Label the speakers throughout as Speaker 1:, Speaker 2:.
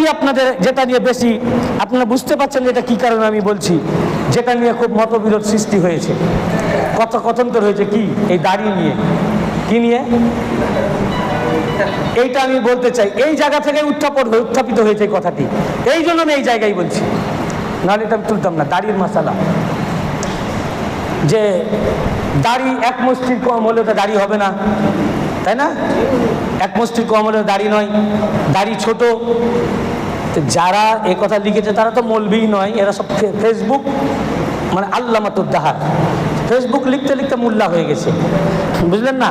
Speaker 1: আরেকটি আপনাদের যেটা নিয়ে বেশি আপনারা বুঝতে পারছেন এটা কী কারণে আমি বলছি, যেটা নিয়ে খুব মতবিরোধ সৃষ্টি হয়েছে। কত কথন্তর হয়েছে, কি? এই দাড়ি নিয়ে। কি নিয়ে? এইটা আমি বলতে চাই। এই জায়গা থেকে উত্থাপন উত্থাপিত হয়েছে এই কথাটি। এই জন্য আমি এই জায়গায় বলছি। নাহলে এটা আমি তুলতাম না। দাড়ির মশালা। যে দাড়ি এক মুষ্টির কম হলে তো দাড়ি হবে না। তাই না? এক মুষ্টির কম হলে দাড়ি নয়। দাড়ি ছোট। তো যারা এ কথা লিখেছে, তারা তো মলবিই নয়, এরা সব ফেসবুক মানে আল্লাহ মাতুদ্দাহার ফেসবুক লিখতে লিখতে মোল্লা হয়ে গেছে। বুঝলেন না?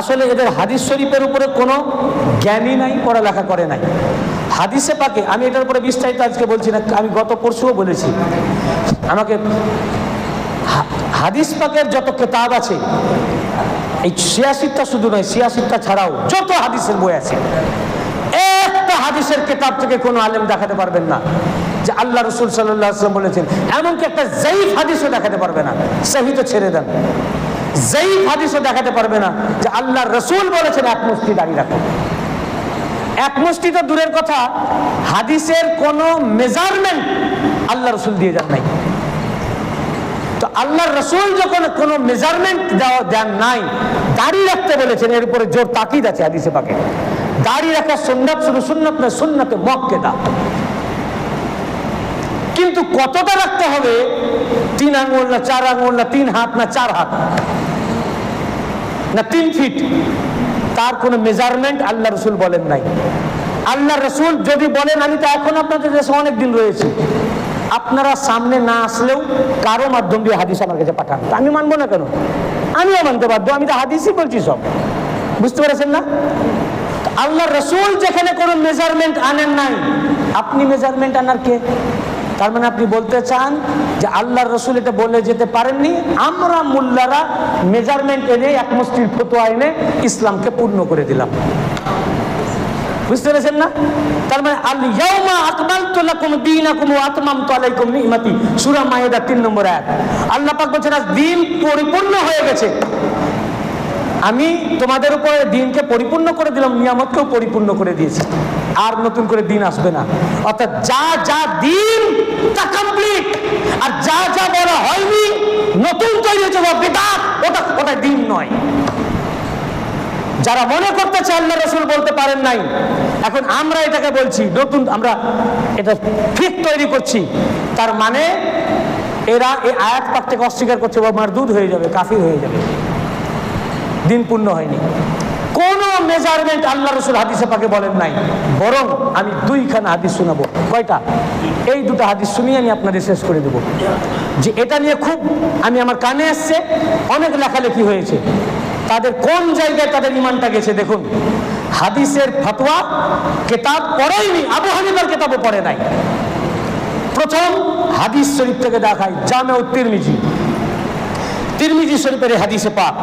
Speaker 1: আসলে এদের হাদিস শরীফের উপরে কোনো জ্ঞানই নাই, পড়ালেখা করে নাই। হাদিসে পাকে, আমি এটার উপরে বিস্তারিত আজকে বলছি না, আমি গত পরশুও বলেছি। আমাকে হাদিস পাকের যত কেতাব আছে, এই সিয়াসিদটা শুধু নয় সিয়াসিদটা ছাড়াও যত হাদিসের বই আছে হাদিসের কেতাব থেকে কোনো আলেম দেখাতে পারবেন না। যে আল্লাহ রসুল সাল্লাহ আসলাম বলেছেন এমনকি একটা জয়ীফ হাদিসও দেখাতে পারবে না? সহি তো ছেড়ে দেন। জয়ীফ হাদিসও দেখাতে পারবে না যে আল্লাহ রসুল বলেছেন, এক মুষ্টি দাঁড়িয়ে রাখো। এক মুষ্টি তো দূরের কথা, হাদিসের কোনো মেজারমেন্ট আল্লাহ রসুল দিয়ে যান নাই। তো আল্লাহ রসুল যখন কোনো মেজারমেন্ট দেওয়া দেন নাই দাড়ি রাখতে বলেছেন, এর উপরে জোর তাকিদ আছে হাদিসে পাকে দাড়ি রাখা সুন্নাত, শুধু সুন্নাত না সুন্নাতে মক্কেদা কিন্তু কতটা রাখতে হবে? তিন আঙুল না চার আঙুল না তিন হাত না চার হাত? না তিন ফিট? তার কোনো মেজারমেন্ট আল্লাহ রসুল বলেন নাই। আল্লাহ রসুল যদি বলেন, আমি তো এখন আপনাদের দেশে অনেক দিন রয়েছি। আপনারা সামনে না আসলেও কারও মাধ্যম দিয়ে হাদিস আমার কাছে পাঠান। আমি মানবো না কেন? আমিও মানতে বাধ্য, আমি তো হাদিসই বলছি সব। বুঝতে পেরেছেন না? আল্লাহ রসুল যেখানে কোনো মেজারমেন্ট আনেন নাই। আপনি মেজারমেন্ট আনার কে? তার মানে আপনি বলতে চান যে আল্লাহর রসুল এটা বলে যেতে পারেননি? আমরা মোল্লারা মেজারমেন্ট এনে এক মুষ্টির ফতোয়া এনে ইসলামকে পূর্ণ করে দিলাম। বুঝতে পেরেছেন না? তার মানে আল ইয়াউমা আকমালতু লাকুম দীনাকুম ওয়া আতমামতু আলাইকুম নি'মাতি। সূরা মাইদা 3 নম্বর আয়াত। আল্লাহ পাক বলেছেন, আজ দিন পরিপূর্ণ হয়ে গেছে। আমি তোমাদের উপরে দিনকে পরিপূর্ণ করে দিলাম, নিয়ামতকেও পরিপূর্ণ করে দিয়েছি। আর নতুন করে দিন আসবে না। অর্থাৎ যা যা দিন, তা কমপ্লিট আর যা যা বলা হয়নি, নতুন তৈরি হয়েছে ওটা ওটা দিন নয়। যারা মনে করতেছে আল্লাহ রসুল বলতে পারেন নাই, এখন আমরা এটাকে বলছি, নতুন, আমরা এটা ঠিক তৈরি করছি। তার মানে এরা এই আয়াত পাক থেকে অস্বীকার করছে বা মারদুদ হয়ে যাবে, কাফির হয়ে যাবে। দিন পূর্ণ হয়নি। কোন মেজারমেন্ট আল্লাহ রসুল হাদিসে পাকে বলেন নাই। বরং আমি দুইখানা হাদিস শোনাবো। কয়টা? এই দুটো হাদিস শুনিয়ে আমি আপনাদের শেষ করে দেব। যে এটা নিয়ে খুব আমি আমার কানে আসছে, অনেক লেখালেখি হয়েছে। তাদের কোন জায়গায় তাদের ইমানটা গেছে দেখুন। হাদিসের ফতোয়া, কেতাব পড়েইনি। আবু হানিফার কেতাবও পড়ে নাই। প্রথম হাদিস শরীফ থেকে দেখাই জামে তিরমিজি। তিরমিজি শরীফের হাদিসে পাক।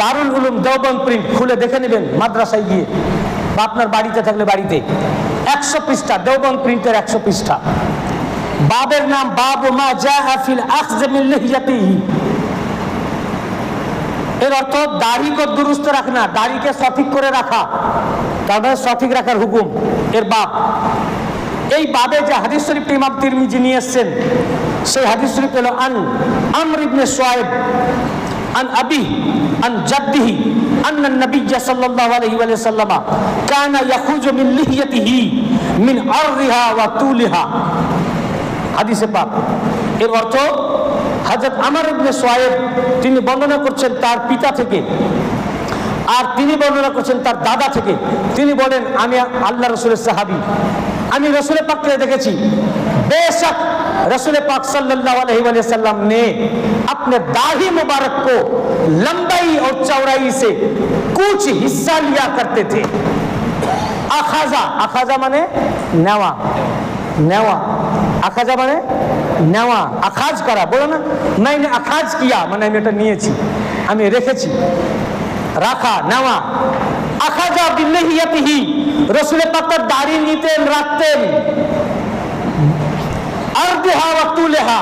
Speaker 1: দারুল উলুম দেওবন্দ প্রিন্ট খুলে দেখে নেবেন মাদ্রাসায় গিয়ে বা আপনার বাড়িতে থাকলে বাড়িতে। একশো পৃষ্ঠা, দেওবন্দ প্রিন্টের একশো পৃষ্ঠা। বাবের নাম বাব মা জা আফিল আখজ মিন লিহিয়াতিহি। এর অর্থ দাড়ি দাড়িকে দুরুস্ত রাখনা দাড়িকে সঠিক করে রাখা। তার মানে সঠিক রাখার হুকুম, এর বাপ এই বাবে যে হাদিস শরীফ ইমাম তিরমিজি নিয়ে এসছেন, সেই হাদিস শরীফ হলো আন আমর ইবনে সোয়েব عن أبيه عن جده أن النبي صلى الله عليه وسلم كان يخرج من لحيته من عرضها وطولها হাদিসে পাক এর অর্থ হাজরত আমার ইবনে সোয়েব তিনি বর্ণনা করছেন তার পিতা থেকে আর তিনি বর্ণনা করছেন তার দাদা থেকে তিনি বলেন আমি আল্লাহ রসুলের সাহাবি আমি রসুলের পাককে দেখেছি رسول پاک صلی اللہ علیہ وآلہ وسلم نے اپنے داہی مبارک کو لمبائی اور چورائی سے کچھ حصہ لیا کرتے تھے۔ اخاذہ اخاذہ مانے نوا نوا اخاذہ مانے নেওয়া আখাজ করা বলো না না আমি আখাজ কিয়া মানে আমি এটা নিয়েছি আমি রেখেছি রাখা নেওয়া আখাজা বিল্লেহিয়াতিহি রসুলের পাতার দাড়ি নিতেন রাখতেন আর দেহা বা তুলেহা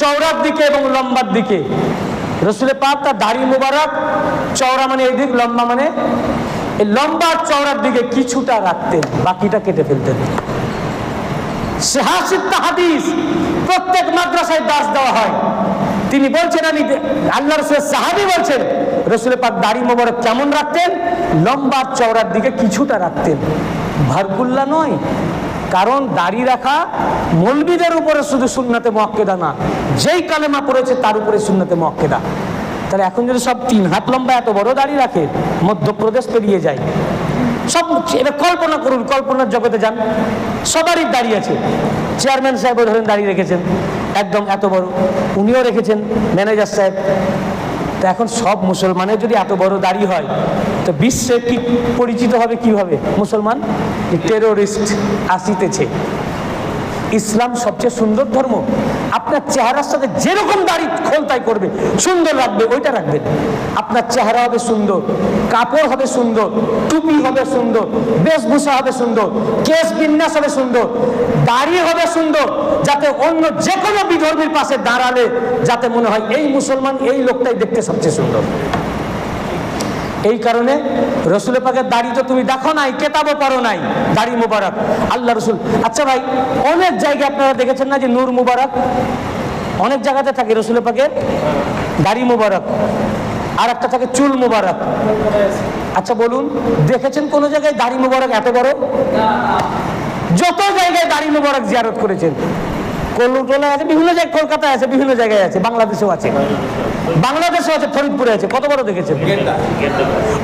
Speaker 1: চৌড়ার দিকে এবং লম্বার দিকে। রসুলের পাক তার দাড়ি মুবারক, চওড়া মানে এদিক লম্বা মানে এই লম্বা চওড়ার দিকে কিছুটা রাখতেন, বাকিটা কেটে ফেলতেন। হাদিস প্রত্যেক মাদ্রাসায় দাস দেওয়া হয়। তিনি বলছেন, আমি আল্লাহ রসুলের সাহাবি বলছেন রসুল পাক দাড়ি মোবারক কেমন রাখতেন? লম্বা চওড়ার দিকে কিছুটা রাখতেন। ভারকুল্লা নয় কারণ দাড়ি রাখা মলবিদের উপরে শুধু সুন্নাতে মক্কেদা না, যেই কালেমা পড়েছে তার উপরে সুন্নাতে মক্কেদা তাহলে এখন যদি সব তিন হাত লম্বা এত বড় দাড়ি রাখে, মধ্যপ্রদেশ পেরিয়ে যায়। সব এটা কল্পনা করুন, কল্পনার জগতে যান, সবারই দাঁড়িয়ে আছে। চেয়ারম্যান সাহেবও ধরেন দাঁড়িয়ে রেখেছেন, একদম এত বড়। উনিও রেখেছেন, ম্যানেজার সাহেব। তো এখন সব মুসলমানের যদি এত বড় দাড়ি হয়, তো বিশ্বে কি পরিচিত হবে কীভাবে মুসলমান? টেরোরিস্ট আসিতেছে। ইসলাম সবচেয়ে সুন্দর ধর্ম। আপনার চেহারার সাথে যেরকম দাড়ি খোলতাই করবে। সুন্দর রাখবে ওইটা রাখবেন। আপনার চেহারা হবে সুন্দর, কাপড় হবে সুন্দর, টুপি হবে সুন্দর, বেশভূষা হবে সুন্দর, কেশ বিন্যাস হবে সুন্দর, দাড়ি হবে সুন্দর, যাতে অন্য যে কোনো বিধর্মীর পাশে দাঁড়ালে যাতে মনে হয় এই মুসলমান, এই লোকটাই দেখতে সবচেয়ে সুন্দর। এই কারণে রসুলের পাকের দাড়ি তো তুমি দেখো নাই, কেতাবও পারো নাই, দাড়ি মুবারক। আল্লাহ রসুল আচ্ছা ভাই, অনেক জায়গায় আপনারা দেখেছেন না যে নূর মুবারক? অনেক জায়গাতে থাকে রসুলের পাকের দাড়ি মুবারক আর একটা থাকে চুল মুবারক। আচ্ছা বলুন, দেখেছেন কোন জায়গায় দাড়ি মুবারক এত বড়? যত জায়গায় দাড়ি মুবারক জিয়ারত করেছেন কলকাতায় আছে, বিভিন্ন জায়গায়, কলকাতায় আছে, বিভিন্ন জায়গায় আছে, বাংলাদেশেও আছে। বাংলাদেশেও আছে, ফরিদপুরে আছে। কত বড় দেখেছেন?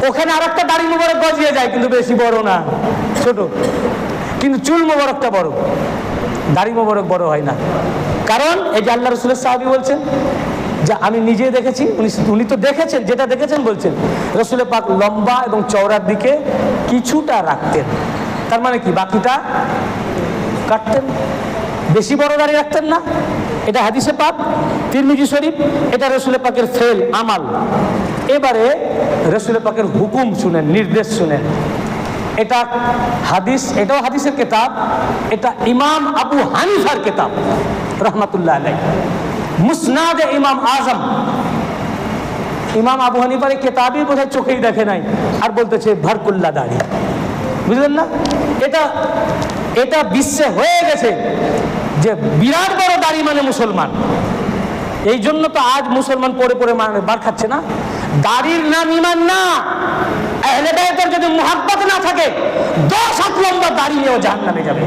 Speaker 1: ওখানে আর একটা দাড়ি মোবারক গজিয়ে যায়, কিন্তু বেশি বড় না। ছোট। কিন্তু চুল মোবারকটা বড়। দাড়ি মোবারক বড় হয় না। কারণ এই যে আল্লাহ রসুলের সাহাবি বলছেন যে, আমি নিজে দেখেছি, উনি উনি তো দেখেছেন, যেটা দেখেছেন বলছেন রসুলের পাক লম্বা এবং চওড়ার দিকে কিছুটা রাখতেন। তার মানে কি? বাকিটা কাটতেন। বেশি বড় দাঁড়িয়ে রাখতেন না। এটা হাদিসে পাক, তিরমিজি শরীফ, এটা রসুলের পাকের ফেল, আমাল। এবারে রসুলের পাকের হুকুম শুনেন, নির্দেশ শুনেন। এটা হাদিস, এটাও হাদিসের কেতাব, এটা ইমাম আবু হানিফার কেতাব, রহমাতুল্লাহ আলাই মুসনাদ ইমাম আজম। ইমাম আবু হানিফার এই কেতাবই বোধহয় চোখেই দেখে নাই, আর বলতেছে, ভারকুল্লা দাড়ি। বুঝলেন না? এটা এটা বিশ্বে হয়ে গেছে। যে বিরাট বড় দাড়ি মানে মুসলমান। এই জন্য তো আজ মুসলমান পড়ে পড়ে বার খাচ্ছে না। দাড়ির নাম ইমান না। আহলে বাইতের যদি মোহাব্বত না থাকে, দশ হাত লম্বা দাড়ি নিয়েও জাহান নামে যাবে।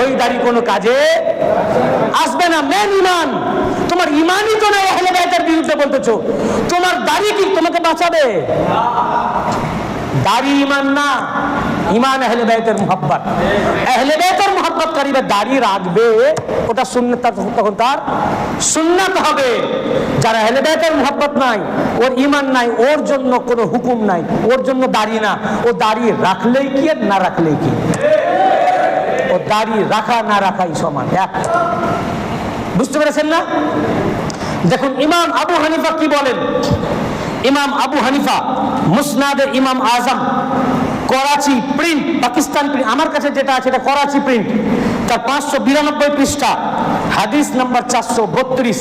Speaker 1: ওই দাড়ি কোনো কাজে আসবে না। মেন ইমান। তোমার ইমানই তো নাই আহলে বাইতের বিরুদ্ধে বলতেছো। তোমার দাড়ি কি তোমাকে বাঁচাবে? দাড়ি ইমান না, ইমান আহলে বাইতের মোহাব্বত। আহলে বাইতের মোহাব্বতকারীরা দাড়ি রাখবে, ওটা সুন্নত তখন তার সুন্নাত হবে। যারা আহলে বাইতের মোহাব্বত নাই, ওর ইমান নাই, ওর জন্য কোনো হুকুম নাই, ওর জন্য দাড়ি না। ও দাড়ি রাখলেই কি আর না রাখলেই কি? ও দাড়ি রাখা, না রাখাই সমান, এক। বুঝতে পেরেছেন না? দেখুন, ইমাম আবু হানিফা কি বলেন? ইমাম আবু হানিফা, মুসনাদে ইমাম আজম, করাচি প্রিন্ট, পাকিস্তান প্রিন্ট, আমার কাছে যেটা আছে এটা করাচি প্রিন্ট। তার পাঁচশো বিরানব্বই পৃষ্ঠা, হাদিস নাম্বার চারশো বত্রিশ।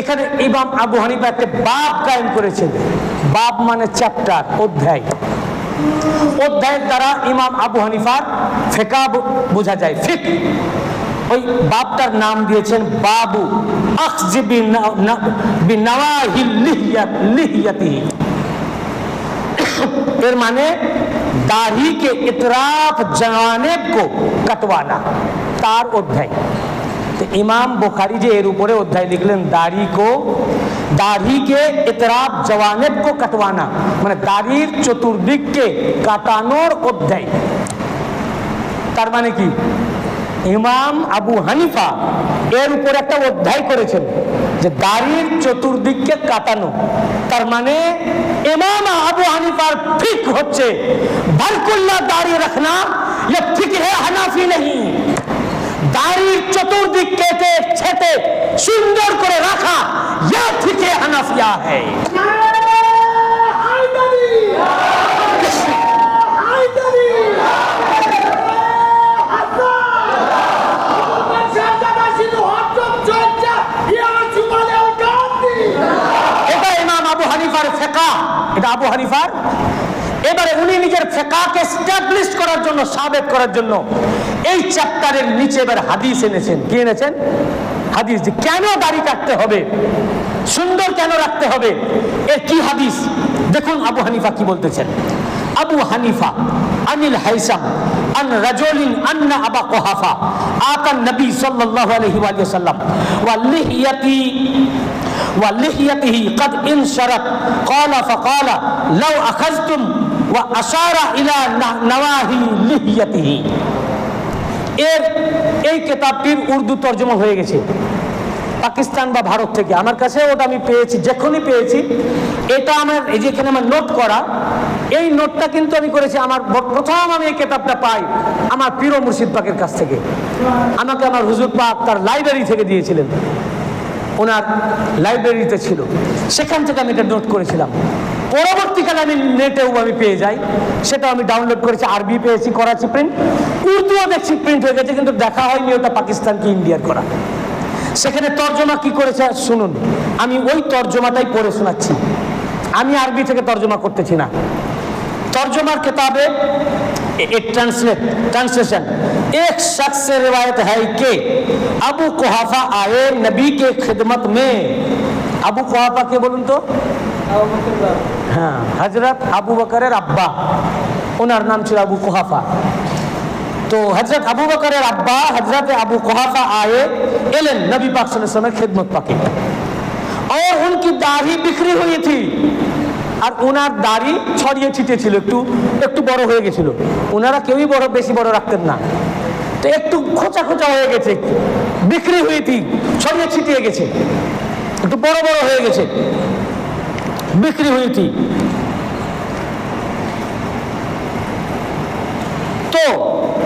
Speaker 1: এখানে ইমাম আবু হানিফা একটা বাব কায়েম করেছেন বাপ মানে চ্যাপ্টার, অধ্যায়। অধ্যায়ের দ্বারা ইমাম আবু হানিফার ফেকা বোঝা যায়, ফিক। ওই বাপ নাম দিয়েছেন বাবু। এর মানে দাড়ি কে ইতরাফ জানেব কো কাটওয়ানা। তার অধ্যায়। ইমাম বুখারি যে এর উপরে অধ্যায় লিখলেন, দাড়ি কো, দাড়িকে এতরাব জওয়ানেব কো কাটওয়ানা। মানে দাড়ির চতুর্দিককে কাটানোর অধ্যায়। তার মানে কি? ইমাম আবু হানিফা এর উপর একটা অধ্যায় করেছেন যে দাড়ির চতুর্দিককে কাটানো তার মানে ইমাম আবু হানিফার ফিক হচ্ছে বারকুল্লা দাড়ি রাখনা ইয়ে ঠিক হে হানাফি নেই দাড়ির চতুর্দিক কেটে ছেটে সুন্দর করে রাখা ইয়া হে হানাফিয়া হ্যাঁ এটা আবু হানিফার। এবারে উনি নিজের ফেকাকে স্ট্যাবলিশ করার জন্য, সাবেক করার জন্য এই চ্যাপ্টারের নিচে এবার হাদিস এনেছেন। কি এনেছেন? হাদিস যে কেন দাড়ি কাটতে হবে? সুন্দর কেন রাখতে হবে? এর কি হাদিস? দেখুন আবু হানিফা কি বলতেছেন। আবু হানিফা আনিল হাইসাম আন রাজুলিন আন্না আবা কুহাফা আতান নবী সাল্লাল্লাহু আলাইহি ওয়া সাল্লাম ওয়া লিহিয়াতি ولحيته قد انشرت قال فقال لو أخذتم وأشار إلى نواهي لحيته এর এই কেতাবটির উর্দু তর্জমা হয়ে গেছে পাকিস্তান বা ভারত থেকে। আমার কাছে ওটা আমি পেয়েছি যখনই পেয়েছি। এটা আমার, এই যেখানে আমার নোট করা, এই নোটটা কিন্তু আমি করেছি আমার প্রথম আমি এই কেতাবটা পাই আমার প্রিয় মুর্শিদ পাকের কাছ থেকে। আমাকে আমার হুজুর পাক তার লাইব্রেরি থেকে দিয়েছিলেন। ওনার লাইব্রেরিতে ছিল। সেখান থেকে আমি এটা নোট করেছিলাম। পরবর্তীকালে আমি নেটেও আমি পেয়ে যাই। সেটা আমি ডাউনলোড করেছি, আরবি পেয়েছি, করাচি প্রিন্ট উর্দুও দেখছি প্রিন্ট হয়ে গেছে, কিন্তু দেখা হয়নি ওটা পাকিস্তান কি ইন্ডিয়ার করা। সেখানে তর্জমা কি করেছে শুনুন আমি ওই তর্জমাটাই পড়ে শোনাচ্ছি আমি আরবি থেকে তর্জমা করতেছি না तर्जुमा किताब है एक ट्रांसलेट ट्रांसलेशन एक शख्स से रिवायत है कि अबू कुहाफा आए नबी के खिदमत में আবু কুহাফা কে বলুন তো হ্যাঁ হজরত আবু বকরের আব্বা ওনার নাম ছিল আবু কুহাফা তো হজরত আবু বকরের আব্বা হজরত আবু কুহাফা आए এলেন নবী পাক সাল্লাল্লাহু আলাইহি ওয়াসাল্লামের খিদমত পাকে और उनकी दाढ़ी बिखरी हुई थी আর ওনার দাড়ি ছড়িয়ে ছিটিয়ে ছিল একটু একটু বড় হয়ে গেছিল ওনারা কেউই বড় বেশি বড় রাখতেন না তো একটু খোঁচা খোঁচা হয়ে গেছে বিক্রি হয়ে থি ছড়িয়ে ছিটিয়ে গেছে একটু বড় বড় হয়ে গেছে বিক্রি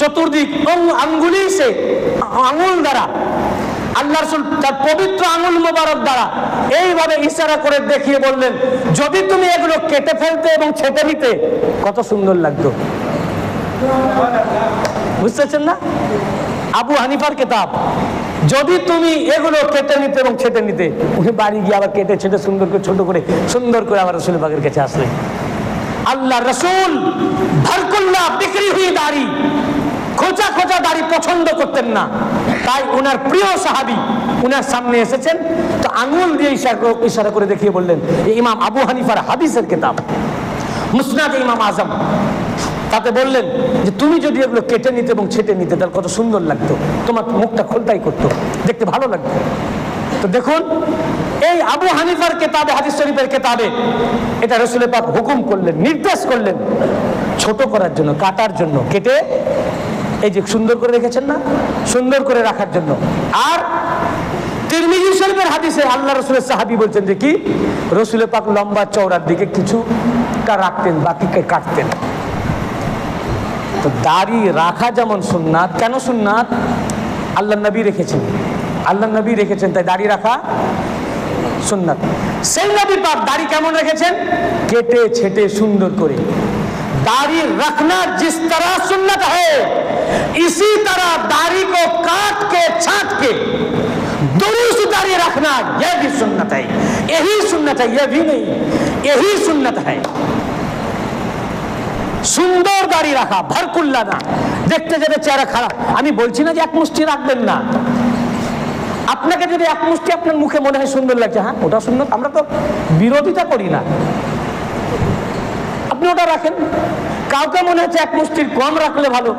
Speaker 1: চতুর্দিক আঙ্গুলি সে আঙুল দ্বারা। আল্লাহ রসুল তার পবিত্র আঙুল মোবারক দ্বারা এইভাবে ইশারা করে দেখিয়ে বললেন, যদি তুমি এগুলো কেটে ফেলতে এবং ছেটে নিতে, কত সুন্দর লাগতো। বুঝতেছেন না? আবু হানিফার কেতাব, যদি তুমি এগুলো কেটে নিতে এবং ছেটে নিতে, উনি বাড়ি গিয়ে আবার কেটে ছেটে সুন্দর করে, ছোট করে, সুন্দর করে আবার রসুল বাগের কাছে আসলেন। আল্লাহ রসুল ভারকুল্লাহ বিক্রি হুই দাড়ি। খোঁচা খোঁচা দাড়ি পছন্দ করতেন না। তাই ওনার প্রিয় সাহাবি ওনার সামনে এসেছেন। তো আঙুল দিয়ে ইশারা করে- দেখিয়ে বললেন ইমাম আবু হানিফার হাদিসের কেতাব, মুসনাদ ইমাম আজম। তাতে বললেন যে, তুমি যদি এগুলো কেটে নিতে এবং ছেটে নিতে, তাহলে কত সুন্দর লাগতো। তোমার মুখটা খোলতাই করতো, দেখতে ভালো লাগতো। তো দেখুন, এই আবু হানিফার কেতাবে, হাদিস শরীফের কেতাবে, এটা রসুলের পাক হুকুম করলেন, নির্দেশ করলেন, ছোট করার জন্য, কাটার জন্য, কেটে এই যে সুন্দর করে রেখেছেন না? সুন্দর করে রাখার জন্য। আর তিরমিজি শরীফের হাদিসে আল্লাহ রসুলের সাহাবি বলছেন যে কি? রসুলের পাক লম্বা চৌড়ার দিকে কিছু রাখতেন, বাকিকে কাটতেন। তো দাড়ি রাখা যেমন সুন্নাত, কেন সুন্নাত? আল্লাহ নবী রেখেছেন। আল্লাহ নবী রেখেছেন, তাই দাড়ি রাখা সুন্নাত। সেই নবী পাক দাড়ি কেমন রেখেছেন? কেটে ছেটে সুন্দর করে। দাড়ি রাখনা, জিস তারা সুন্নাত হয়। इसी तरह दाढ़ी को काट के छाट के दुरुस्त दाढ़ी रखना यह भी सुन्नत है यही सुन्नत है यह भी नहीं यही सुन्नत है সুন্দর দাড়ি রাখা ভারকুল্লা না দেখতে যাবে চেহারা খারাপ আমি বলছি না যে এক মুষ্টি রাখবেন না আপনাকে যদি এক মুষ্টি আপনার মুখে মনে হয় সুন্দর লাগছে হ্যাঁ ওটা সুন্দর আমরা তো বিরোধিতা করি না আপনি ওটা রাখেন কাউকে মনে হচ্ছে এক মুষ্টির কম রাখলে ভালো।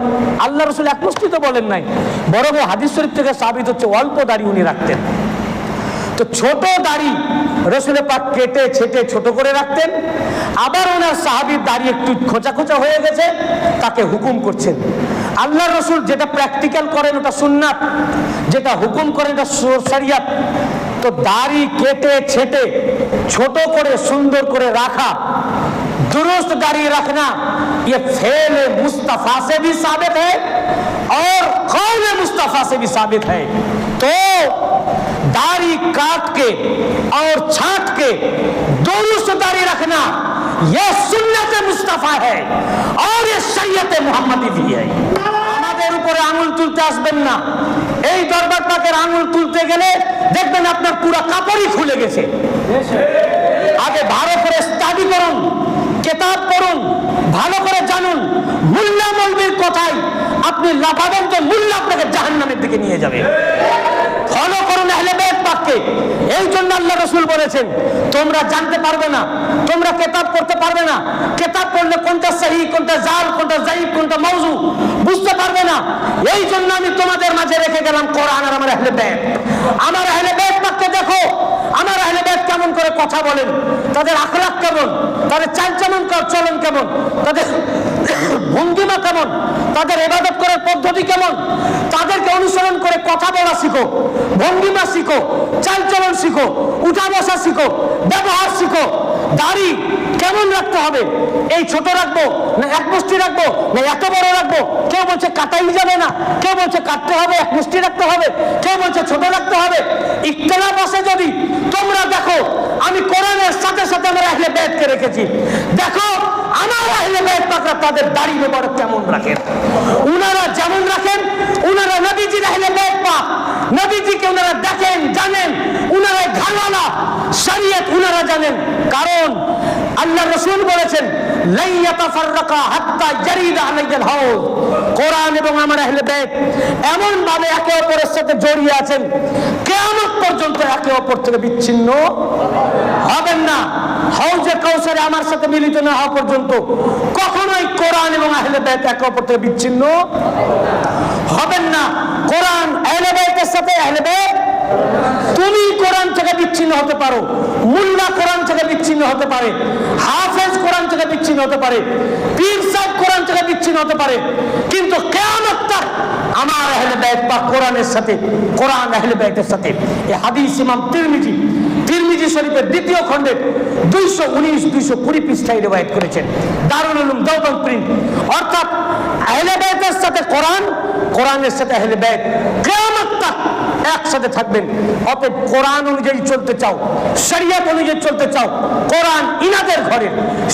Speaker 1: আল্লাহ রসুল এক মুষ্টি তো বলেন নাই। বরং হাদিস শরীফ থেকে সাবিত হচ্ছে, অল্প দাড়ি উনি রাখতেন। তো ছোট দাড়ি রসুলে পাক কেটে ছেটে ছোট করে রাখতেন। আবার ওনার সাহাবির দাড়ি একটু খোঁচা খোঁচা হয়ে গেছে, তাকে হুকুম করছেন। আল্লাহ রসুল যেটা প্র্যাকটিক্যাল করেন ওটা সুন্নাত, যেটা হুকুম করেন ওটা শরিয়াত। তো দাড়ি কেটে ছেটে ছোট করে সুন্দর করে রাখা درست داری رکھنا، یہ فیل مصطفیٰ سے بھی ثابت ہے اور قول مصطفیٰ سے بھی ثابت ہے۔ تو داری کاٹ کے اور چھانٹ کے درست داری رکھنا، یہ سنت مصطفیٰ ہے اور یہ شریعت محمدی بھی ہے۔ دیکھ میں اپنا پورا আসবেন না এই দরবার কেতাব পড়ুন ভালো করে জানুন, মুল্লা মলবির কথাই আপনি লাফাবেন তো মুল্লা আপনাকে জাহান্নামের দিকে নিয়ে যাবে। ফলো করুন আহলে বেদ পাককে, এই জন্য আল্লাহ রসুল বলেছেন, তোমরা জানতে পারবে না, তোমরা কেতাব করতে পারবে না, কেতাব পড়লে কোনটা সহি, কোনটা জাল, কোনটা জাইব কোনটা মৌজু বুঝতে পারবে না। এই জন্য আমি তোমাদের মাঝে রেখে গেলাম কোরআন আর আমার আহলে বেদ আমার আহলে বেদ পাককে দেখো, আমার আহলে করে কথা বলেন। তাদের আখলাখ কেমন? তাদের চালচলন চলন কেমন? তাদের ভঙ্গিমা কেমন? তাদের এবাদত করার পদ্ধতি কেমন? তাদেরকে অনুসরণ করে কথা বলা শিখো, ভঙ্গিমা শিখো, চালচলন শিখো, উঠা বসা শিখো, ব্যবহার শিখো। দাড়ি কেমন রাখতে হবে? এই ছোট রাখব না এক মুষ্টি রাখব না এত বড় রাখব? কেউ বলছে কাটাই যাবে না। কেউ বলছে কাটতে হবে, এক মুষ্টি রাখতে হবে। কেউ বলছে ছোট রাখতে হবে। ইখতলাফ বসে যদি তোমরা দেখো, আমি কোরআনের সাথে সাথে আমরা আহলে বেদকে রেখেছি। দেখো, আমার আহলে বেদ পাকরা তাদের দাড়ি ব্যবহার কেমন রাখেন? উনারা যেমন রাখেন উনারা নবীজির আহলে বেদ পাক নবীজিকে উনারা দেখেন, জানেন উনারা ঘালওয়ালা শরীয়ত উনারা জানেন। কারণ আল্লাহ রসুল বলেছেন কোরআন এবং আমার আহলে বেদ একে অপরের সাথে জড়িয়ে আছেন, কিয়ামত পর্যন্ত একে অপর থেকে বিচ্ছিন্ন হবেন না। হাউজে কাউসারে আমার সাথে মিলিত না হওয়া পর্যন্ত কখনোই কোরআন এবং আহলে বেদ একে অপর থেকে বিচ্ছিন্ন হবেন না। কোরআন সাথে তুমি কোরআন থেকে বিচ্ছিন্ন হতে পারো, মুল্লা কোরআন থেকে বিচ্ছিন্ন হতে পারে, হাফেজ কোরআন থেকে বিচ্ছিন্ন হতে পারে পীর সাহেব বিচ্ছিন্ন হতে পারে। কিন্তু আমার আহলে বা কোরআনের সাথে, কোরআন আহলে সাথে। এই হাদিস ইমাম তিরমিজি তিরমিজি শরীফের দ্বিতীয় খণ্ডের দুইশো উনিশ, দুইশো কুড়ি পৃষ্ঠায় রেবায়ত করেছেন। দারুল উলুম প্রিন্ট। অর্থাৎ আহলে বাইতের সাথে কোরআন, কোরআনের সাথে আহলে বাইত। কেয়ামত একসাথে থাকবেন। অতএব কোরআন অনুযায়ী চলতে চাও, শরিয়ত অনুযায়ী চলতে চাও, কোরআন ইনাদের ঘরে,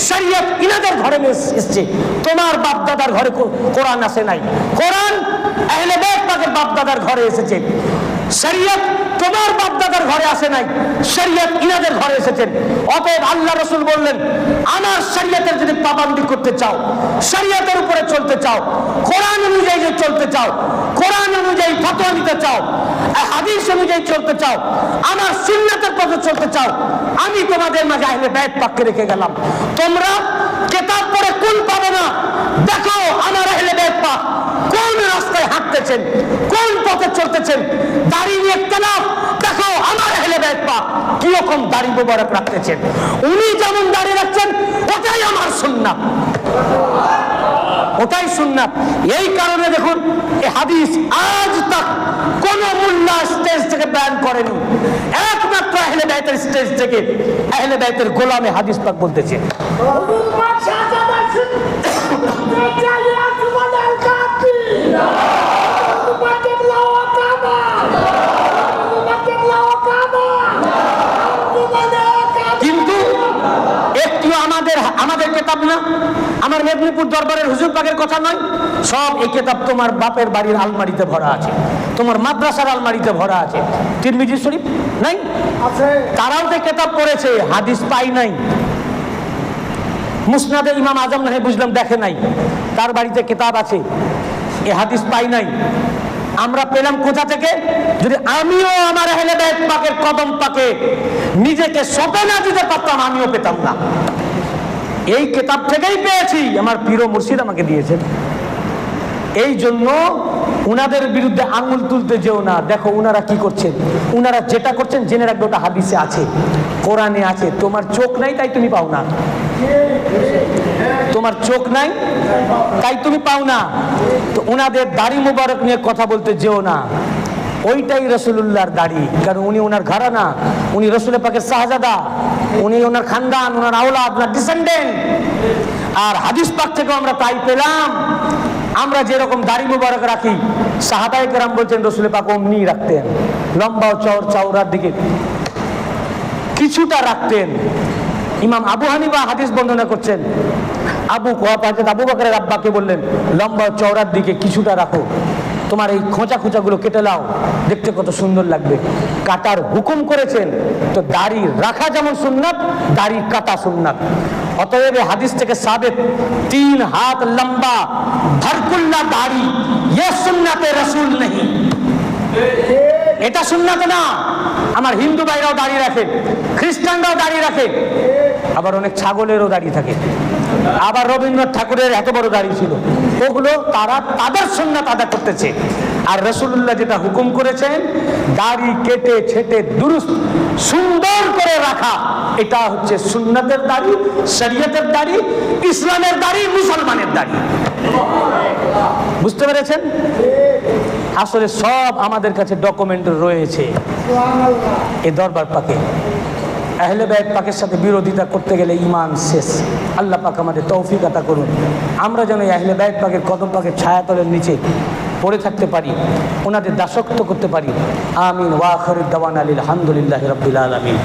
Speaker 1: শরিয়ত ইনাদের ঘরে এসেছে। তোমার বাপ দাদার ঘরে কোরআন আসে নাই। কোরআন আহলে বাপ দাদার ঘরে এসেছে। শরিয়ত তোমার বাপ দাদার ঘরে আসে নাই, শরিয়ত ইনাদের ঘরে এসেছেন। অতএব আল্লাহ রসুল বললেন, আমার শরিয়তের যদি পাবান্দি করতে চাও, শরিয়তের উপরে চলতে চাও, কোরআন অনুযায়ী যদি চলতে চাও, কোরআন অনুযায়ী ফতোয়া নিতে চাও হাদিস অনুযায়ী চলতে চাও, আমার সুন্নাতের পথে চলতে চাও, আমি তোমাদের মাঝে আহলে ব্যাগ পাককে রেখে গেলাম। তোমরা কেতাব পরে কোন পাবে না। দেখো, আমার আহলে ব্যাগ পাক কোন হাঁটতেছেন কোন পথে চলতেছেন? দাড়ি নিয়ে তেলাফ দেখো, আমার হেলে ব্যাগ পাক কীরকম দাড়ি মোবারক রাখতেছেন? উনি যেমন দাড়ি রাখছেন, ওটাই আমার সুন্নাত। ওটাই সুন্নাত। এই কারণে দেখুন এই হাদিস আজ তাক কোন মুল্লা স্টেজ থেকে ব্যান করেনি। একমাত্র আহলে বাইতের স্টেজ থেকে আহলে বাইতের গোলামে হাদিস পাক বলতেছে। আমার মেদিনীপুর দরবারের হুজুর পাকের কথা নয় সব এই কেতাব তোমার বাপের বাড়ির আলমারিতে ভরা আছে তোমার মাদ্রাসার আলমারিতে ভরা আছে। তিরমিজি শরীফ নাই? তারাও তো কেতাব পড়েছে হাদিস পাই নাই। মুসনাদে ইমাম আজম নাহে বুঝলাম দেখে নাই। তার বাড়িতে কেতাব আছে এ হাদিস পাই নাই। আমরা পেলাম কোথা থেকে? যদি আমিও আমার বাইত পাকের কদম পাকে নিজেকে সপে না দিতে পারতাম আমিও পেতাম না। এই কেতাব থেকেই পেয়েছি। আমার প্রিয় মুর্শিদ আমাকে দিয়েছেন। এই জন্য উনাদের বিরুদ্ধে আঙুল তুলতে যেও না। দেখো উনারা কি করছেন। উনারা যেটা করছেন জেনে রাখবে ওটা হাদিসে আছে। কোরআনে আছে। তোমার চোখ নাই, তাই তুমি পাও না। তোমার চোখ নাই, তাই তুমি পাও না। তো ওনাদের দাড়ি মোবারক নিয়ে কথা বলতে যেও না। ওইটাই রসুল্লাহর দাড়ি। কারণ উনি ওনার ঘরানা, উনি রসুলের পাকের শাহজাদা, উনি ওনার খানদান, ওনার আওলাদ আপনার ডিসেন্ডেন্ট আর হাদিস পাক থেকেও আমরা তাই পেলাম। আমরা যেরকম দাড়ি মুবারক রাখি সাহাবাই কেরাম বলছেন রসুলের পাক অমনি রাখতেন। লম্বা ও চওর চওড়ার দিকে কিছুটা রাখতেন। ইমাম আবু হানিফা হাদিস বর্ণনা করছেন, আবু হাজরত আবু বকরের আব্বাকে বললেন লম্বা চওড়ার দিকে কিছুটা রাখো। তোমার এই খোঁচা খোঁচাগুলো কেটে লাও দেখতে কত সুন্দর লাগবে। কাটার হুকুম করেছেন, তো দাড়ি রাখা যেমন সুন্নাত, দাড়ি কাটা সুন্নাত। অতএব হাদিস থেকে সাবেত তিন হাত লম্বা, ভরকুল্লা দাড়ি ইয়ে সুন্নাতে রসুল নেই। এটা সুন্নাত না। আমার হিন্দু ভাইরাও দাঁড়িয়ে রাখে, খ্রিস্টানরাও দাঁড়িয়ে রাখে, আবার অনেক ছাগলেরও দাঁড়িয়ে থাকে। আবার রবীন্দ্রনাথ ঠাকুরের এত বড় দাড়ি ছিল। ওগুলো তারা তাদের সুন্নাত আদা করতেছে। আর রসুল্লাহ যেটা হুকুম করেছেন দাড়ি কেটে ছেটে দুরুস্ত, সুন্দর করে রাখা। এটা হচ্ছে সুন্নাতের দাড়ি, শরীয়তের দাড়ি, ইসলামের দাড়ি, মুসলমানের দাড়ি। বুঝতে পেরেছেন? আসলে সব আমাদের কাছে ডকুমেন্ট রয়েছে। এ দরবার পাকে। আহলে বেদ পাকের সাথে বিরোধিতা করতে গেলে ইমান শেষ। আল্লাহ পাক আমাদের তৌফিক আতা করুন। আমরা যেন আহলে বেদ পাকের কদম পাকের ছায়াতলের নিচে পড়ে থাকতে পারি, ওনাদের দাসত্ব করতে পারি। আমিন। ওয়াখরুদ্দাওয়ান আলী আলহামদুলিল্লাহ রবিল আলমিন।